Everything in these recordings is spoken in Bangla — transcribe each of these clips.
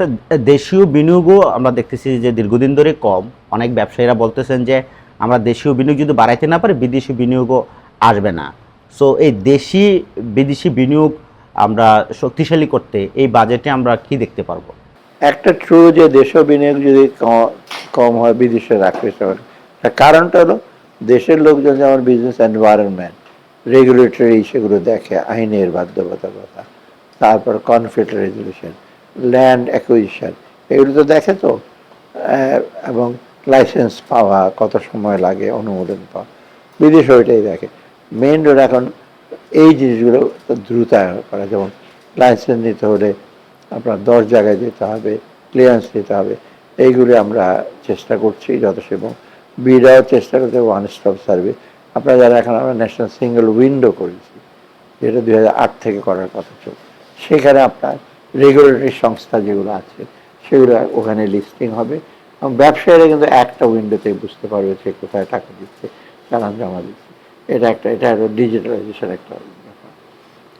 স্যার, দেশীয় বিনিয়োগও আমরা দেখতেছি যে দীর্ঘদিন ধরে কম। অনেক ব্যবসায়ীরা বলতেছেন যে আমরা দেশীয় বিনিয়োগ যদি বাড়াইতে না পারি বিদেশি বিনিয়োগও আসবে না। সো এই দেশি বিদেশি বিনিয়োগ আমরা শক্তিশালী করতে এই বাজেটে আমরা কি দেখতে পারব? একটা ট্রু যে দেশীয় বিনিয়োগ যদি কম হয় বিদেশে পারে তার কারণটা হলো দেশের লোকজন যেমন বিজনেস এনভায়রনমেন্ট রেগুলেটরি সেগুলো দেখে আইনের বাধ্যবাধকতা তারপর কনফ্লিক্ট রেজলিউশন ল্যান্ড অ্যাকুইজিশন এগুলো তো দেখে তো এবং লাইসেন্স পাওয়া, কত সময় লাগে, অনুমোদন পাওয়া। বিদেশে ওইটাই দেখে। মেন রোড এখন এই জিনিসগুলো দ্রুত করা। যেমন লাইসেন্স নিতে হলে আপনার দশ জায়গায় যেতে হবে ক্লিয়ারেন্স নিতে হবে। এইগুলি আমরা চেষ্টা করছি যথেষ্ট, এবং বিডাও চেষ্টা করতে ওয়ান স্টপ সার্ভিস আপনারা যারা এখন আমরা ন্যাশনাল সিঙ্গেল উইন্ডো করেছি, যেটা দুই থেকে করার কথা ছিল, সেখানে আপনার রেগুলেটরি সংস্থা যেগুলো আছে, সেগুলো ওখানে লিস্টিং হবে। এবং ব্যবসায়ীরা কিন্তু একটা উইন্ডোতে বুঝতে পারবে যে কোথায় টাকা দিচ্ছে চালান জমা দিচ্ছে। এটা একটা এটা একটা ডিজিটালাইজেশন একটা ব্যাপার।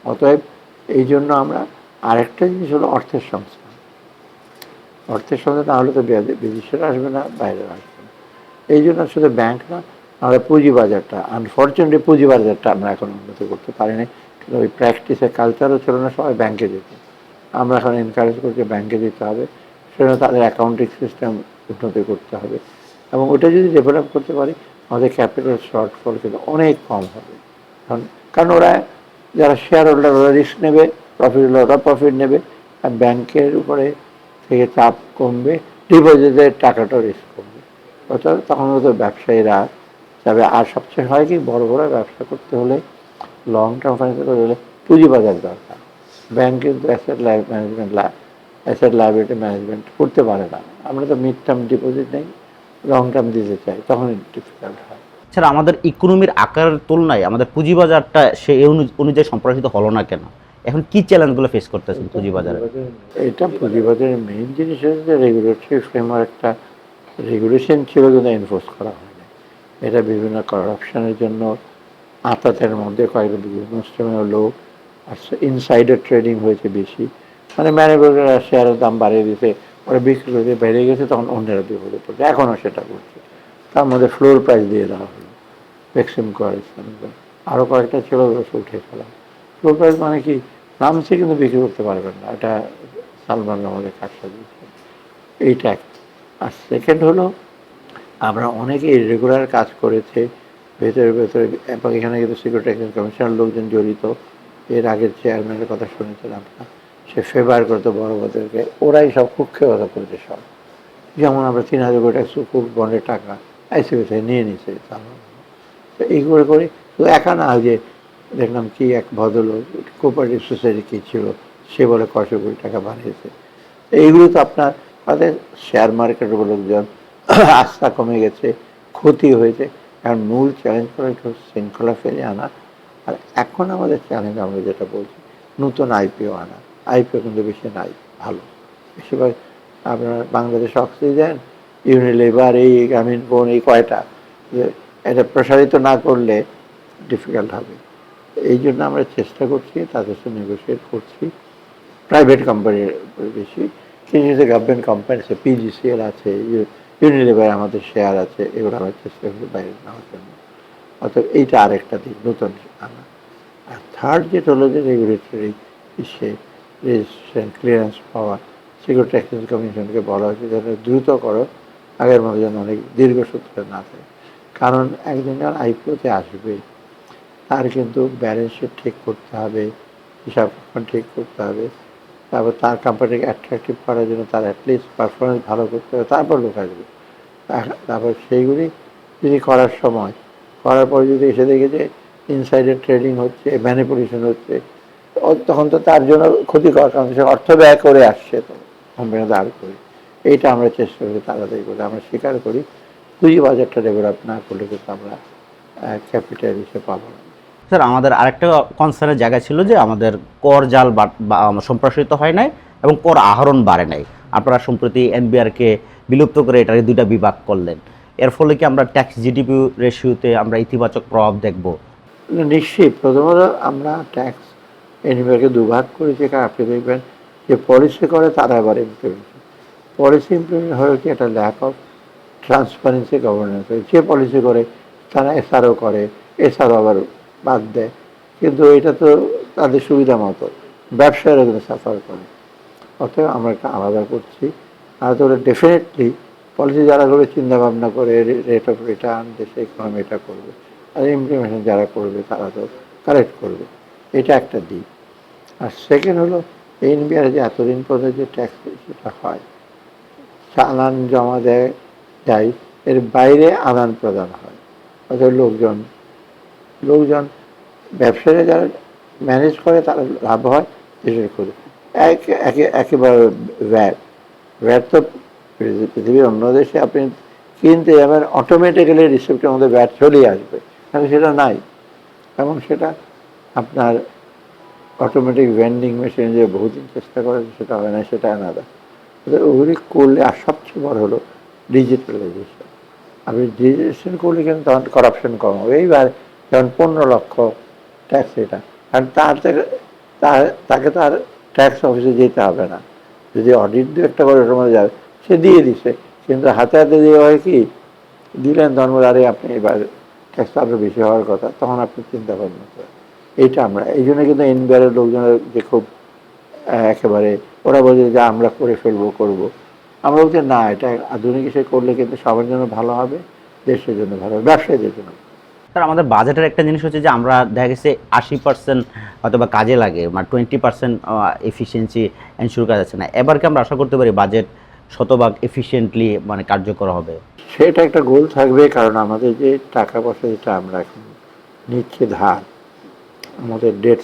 অতএব এই জন্য আমরা আরেকটা জিনিস হলো অর্থের সংস্থা। অর্থের সংস্থা না হলে তো বিদেশের আসবে না বাইরে আসবে না। এই জন্য শুধু ব্যাংক না আমরা পুঁজিবাজারটা আনফর্চুনেটলি পুঁজিবাজারটা আমরা এখন উন্নত করতে পারিনি। ওই প্র্যাকটিসের কালচারও ছিল না, সবাই ব্যাংকে যেত। আমরা এখন এনকারেজ করছি ব্যাংকে দিতে হবে, সেজন্য তাদের অ্যাকাউন্টিং সিস্টেম উন্নতি করতে হবে। এবং ওটা যদি ডেভেলপ করতে পারি, আমাদের ক্যাপিটাল শর্টফল কিন্তু অনেক কম হবে। কারণ কারণ ওরা যারা শেয়ার হোল্ডার ওরা রিস্ক নেবে প্রফিট ওরা প্রফিট নেবে, আর ব্যাংকের উপরে থেকে চাপ কমবে ডিপোজিটের টাকাটাও রিস্ক কমবে। অর্থাৎ তখন হয়তো ব্যবসায়ীরা যাবে, আর সবচেয়ে হয় কি, বড় বড় ব্যবসা করতে হলে লং টার্ম ফাইন্যান্স করতে হলে পুঁজিবাজার দরকার। ব্যাংক কিন্তু asset life management asset liability management করতে পারে না। আমরা তো মিড টার্ম ডিপোজিট নেই লং টার্ম দিতে চাই তখন ডিফিকাল্ট হয়। স্যার আমাদের ইকোনমির আকারের তুলনায় আমাদের পুঁজিবাজারটা সে অনু- অনুযায়ী সম্প্রসারিত হলো না কেন? এখন কি চ্যালেঞ্জগুলো ফেস করতেছেন পুঁজিবাজারে? এটা পুঁজিবাজারের মেইন জিনিস হচ্ছে যে রেগুলেটরি ফ্রেমওয়ার্কটা রেগুলেশন ছিল কিন্তু এনফোর্স করা হয়নি। এটা বিভিন্ন করাপশনের জন্য আতাতের মধ্যে কয়েকটা বিভিন্ন লোক আর ইনসাইডার ট্রেডিং হয়েছে বেশি। মানে ম্যানেজাররা শেয়ারের দাম বাড়িয়ে দিতে ওরা বিক্রি করে বেড়ে গেছে, তখন অন্যরা বিপদে পড়ছে। এখনও সেটা করছে তার মধ্যে ফ্লোর প্রাইস দিয়ে দেওয়া হলো ভ্যাকসিন করেছেন আরও কয়েকটা ছিল উঠে ফেলা। ফ্লোর প্রাইস মানে কি নামছে কিন্তু বিক্রি করতে পারবেন না। এটা সালমান আমাদের কাজটা দিয়েছে। এইটা এক। আর সেকেন্ড হলো, আমরা অনেকেই রেগুলার কাজ করেছে, ভেতরে ভেতরে, এবং এখানে কিন্তু সিকিউরিটি কমিশনের লোকজন জড়িত। এর আগের চেয়ারম্যানের কথা শুনেছিলাম না, সে ফেভার করতো বড় বড়দেরকে ওরাই সব কুক্ষেপতা করেছে সব। যেমন আমরা তিন হাজার কোটি টাকা সুকুক বন্ডের টাকা আইসিবি থেকে নিয়ে সালমান তো এইগুলো করে শুধু একা না যে দেখলাম কি এক ভদ্রলোক কোপারেটিভ সোসাইটি কী ছিল, সে বলে কয়শো কোটি টাকা বানিয়েছে। এইগুলো তো আপনার, তাদের শেয়ার মার্কেটের উপর লোকজন আস্থা কমে গেছে, ক্ষতি হয়েছে। কারণ মূল চ্যালেঞ্জ করে একটু শৃঙ্খলা ফেলে আনা আর এখন আমাদের চ্যালেঞ্জ আমরা যেটা বলছি, নতুন আইপিও আনা। আইপিও কিন্তু বেশি নাই, ভালো। বেশিরভাগ আপনার বাংলাদেশ অক্সিজেন ইউনিলিভার এই গ্রামীণ বোন এই কয়টা, যে এটা প্রসারিত না করলে ডিফিকাল্ট হবে। এই জন্য আমরা চেষ্টা করছি, তাদের সাথে নেগোসিয়েট করছি। প্রাইভেট কোম্পানির বেশি। কিছু কিছু গভর্নমেন্ট কোম্পানি আছে পিজিসিএল আছে ইউনিলিভার আমাদের শেয়ার আছে, এগুলো আমরা চেষ্টা করি বাইরে নেওয়ার জন্য। অর্থাৎ এইটা আরেকটা দিক, নতুন আনা আর থার্ড যেটা হলো যে রেগুলেটরি সে রেজিস্ট্রেশন ক্লিয়ারেন্স পাওয়া সিকিউরিটি এক্সচেঞ্জ কমিশনকে বলা হয়েছে যাতে দ্রুত করো, আগের মতো যেন অনেক দীর্ঘসূত্রে না থাকে। কারণ একজন যখন আইপিওতে আসবে, তার কিন্তু ব্যালেন্স শিট ঠিক করতে হবে, হিসাব ঠিক করতে হবে, তারপর তার কোম্পানিকে অ্যাট্রাকটিভ করার জন্য তার অ্যাটলিস্ট পারফরমেন্স ভালো করতে হবে, তারপর লোক আসবে। তারপর সেইগুলি যদি করার সময় করার পরে যদি এসে দেখে যে ইনসাইডের ট্রেডিং হচ্ছে ম্যানিপুলেশন হচ্ছে তখন তো তার জন্য ক্ষতিকর কারণ সে অর্থ ব্যয় করে আসছে তো কোম্পানি দাঁড় করে এইটা আমরা চেষ্টা করি তাড়াতাড়ি করে। আমরা স্বীকার করি, পুঁজি বাজারটা ডেভেলপ না করলে কিন্তু আমরা ক্যাপিটাল হিসেবে পাবো না। স্যার, আমাদের আরেকটা কনসার্নের জায়গা ছিল যে আমাদের কর জাল সম্প্রসারিত হয় নাই এবং কর আহরণ বাড়ে নাই। আপনারা সম্প্রতি এনবিআরকে বিলুপ্ত করে এটাকে দুইটা বিভাগ করলেন। এর ফলে কি আমরা ট্যাক্স জিডিপি রেশিওতে আমরা ইতিবাচক প্রভাব দেখব? না, নিশ্চয়ই প্রথমত আমরা ট্যাক্স এনিমেলকে দুভাগ করেছি কারণ আপনি দেখবেন যে পলিসি করে তারা আবার ইমপ্লিমেন্ট পলিসি ইমপ্লিমেন্ট হয়ে কি একটা ল্যাক অফ ট্রান্সপারেন্সি গভর্নেন্স যে পলিসি করে তারা এসআরও করে এসআরও আবার বাদ দেয়। কিন্তু এটা তো তাদের সুবিধা মতো। ব্যবসায়ীরা কিন্তু সাফার করে। অতএব আমরা একটা আলাদা করছি। আর তো ডেফিনেটলি পলিসি যারা করবে চিন্তা ভাবনা করে রেট অফ রিটার্ন দেশে ইকোনমি এটা করবে আর ইমপ্লিমেন্টেশন যারা করবে, তারা তো কারেক্ট করবে। এটা একটা দিক। আর সেকেন্ড হলো, এনবিআর যে এতদিন পর্যন্ত যে ট্যাক্স সেটা হয়, চালান জমা দেয় যায় এর বাইরে আদান প্রদান হয়। অর্থাৎ লোকজন লোকজন, ব্যবসায়ীরা যারা ম্যানেজ করে, তারা লাভ হয়, দেশের ক্ষতি। এক, একে, একেবারে ভ্যাট ভ্যাট তো পৃথিবীর অন্য দেশে আপনি কিনতে যাবেন অটোমেটিক্যালি রিসিপ্টের মধ্যে ব্যাট চলেই আসবে। কিন্তু সেটা নাই। এবং সেটা আপনার অটোমেটিক ভেন্ডিং মেশিন যে বহুদিন চেষ্টা করে, সেটা হয় না, সেটা আলাদা। ওগুলি করলে আর সবচেয়ে বড় হলো ডিজিটালাইজেশন আপনি ডিজিটালাইজেশন করলে কিন্তু তখন করাপশন কম হবে। এইবার যেমন পনেরো লক্ষ ট্যাক্স এটা, কারণ তার তার তাকে তো আর ট্যাক্স অফিসে যেতে হবে না। যদি অডিট দু একটা করে ওটার মধ্যে যাবে সে দিয়ে দিছে। কিন্তু হাতে হাতে দিয়ে হয় কি, দিলেন ধর্ম আরে আপনি এবার ট্যাক্স আরও বেশি হওয়ার কথা, তখন আপনি চিন্তা ভাবনা এইটা আমরা, এই জন্য কিন্তু এনবিআরের লোকজনের যে খুব একেবারে, ওরা বলছে যে আমরা করে ফেলব, করব। আমরা বলছি, না, এটা আধুনিক হিসেবে করলে কিন্তু সবার জন্য ভালো হবে, দেশের জন্য ভালো হবে, ব্যবসায়ীদের জন্য। স্যার, আমাদের বাজেটের একটা জিনিস হচ্ছে যে আমরা দেখা গেছে আশি পার্সেন্ট হয়তো বা কাজে লাগে মানে টোয়েন্টি পার্সেন্ট এফিসিয়েন্সি এনশিওর করা যাচ্ছে না। এবার কি আমরা আশা করতে পারি বাজেট শতভাগ এফিসিয়েন্টলি মানে কার্যকর হবে। সেটা একটা গোল থাকবে, কারণ আমাদের যে টাকা পয়সা যেটা আমরা এখন নিচ্ছি, ধার, আমাদের ডেট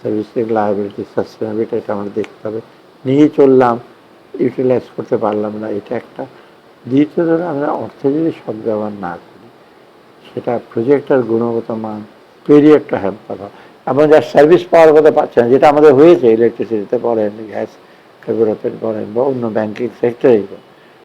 সার্ভিসিং লায়াবিলিটি সাস্টেনেবিলিটি এটা আমরা দেখতে হবে। নিয়ে চললাম ইউটিলাইজ করতে পারলাম না, এটা একটা। দ্বিতীয় ধরো আমরা অর্থে যদি সব ব্যবহার না করি, সেটা প্রজেক্টের গুণগত মান পিরিয়ডটা হ্যাম্পার হয়। এবং যার সার্ভিস পাওয়ার কথা পাচ্ছে না, যেটা আমাদের হয়েছে ইলেকট্রিসিটিতে বলেন গ্যাস ফেব্রুয়ারিতে বলেন বা অন্য ব্যাংকিং সেক্টরেই বলেন